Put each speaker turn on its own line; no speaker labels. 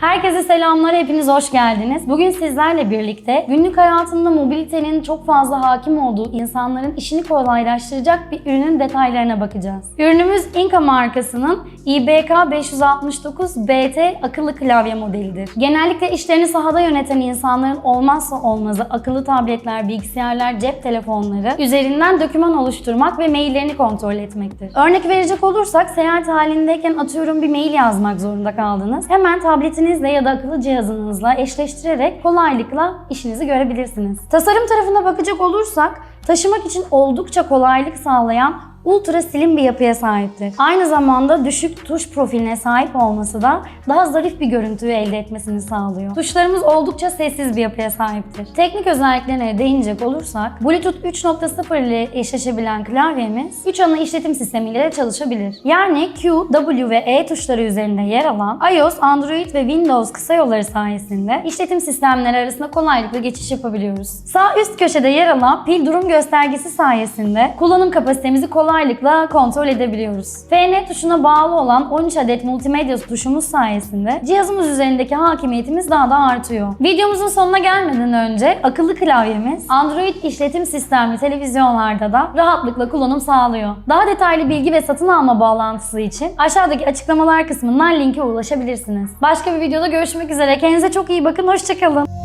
Herkese selamlar, hepiniz hoş geldiniz. Bugün sizlerle birlikte günlük hayatında mobilitenin çok fazla hakim olduğu insanların işini kolaylaştıracak bir ürünün detaylarına bakacağız. Ürünümüz Inca markasının IBK 569 BT akıllı klavye modelidir. Genellikle işlerini sahada yöneten insanların olmazsa olmazı akıllı tabletler, bilgisayarlar, cep telefonları üzerinden doküman oluşturmak ve maillerini kontrol etmektir. Örnek verecek olursak seyahat halindeyken atıyorum bir mail yazmak zorunda kaldınız. Hemen tabletinizle ya da akıllı cihazınızla eşleştirerek kolaylıkla işinizi görebilirsiniz. Tasarım tarafına bakacak olursak taşımak için oldukça kolaylık sağlayan ultra slim bir yapıya sahiptir. Aynı zamanda düşük tuş profiline sahip olması da daha zarif bir görüntüyü elde etmesini sağlıyor. Tuşlarımız oldukça sessiz bir yapıya sahiptir. Teknik özelliklerine değinecek olursak, Bluetooth 3.0 ile eşleşebilen klavyemiz 3 ana işletim sistemiyle de çalışabilir. Yani Q, W ve E tuşları üzerinde yer alan iOS, Android ve Windows kısa yolları sayesinde işletim sistemleri arasında kolaylıkla geçiş yapabiliyoruz. Sağ üst köşede yer alan pil durum göstergesi sayesinde kullanım kapasitemizi kolaylıkla kontrol edebiliyoruz. FN tuşuna bağlı olan 13 adet multimedya tuşumuz sayesinde cihazımız üzerindeki hakimiyetimiz daha da artıyor. Videomuzun sonuna gelmeden önce akıllı klavyemiz Android işletim sistemli televizyonlarda da rahatlıkla kullanım sağlıyor. Daha detaylı bilgi ve satın alma bağlantısı için aşağıdaki açıklamalar kısmından linke ulaşabilirsiniz. Başka bir videoda görüşmek üzere. Kendinize çok iyi bakın. Hoşçakalın.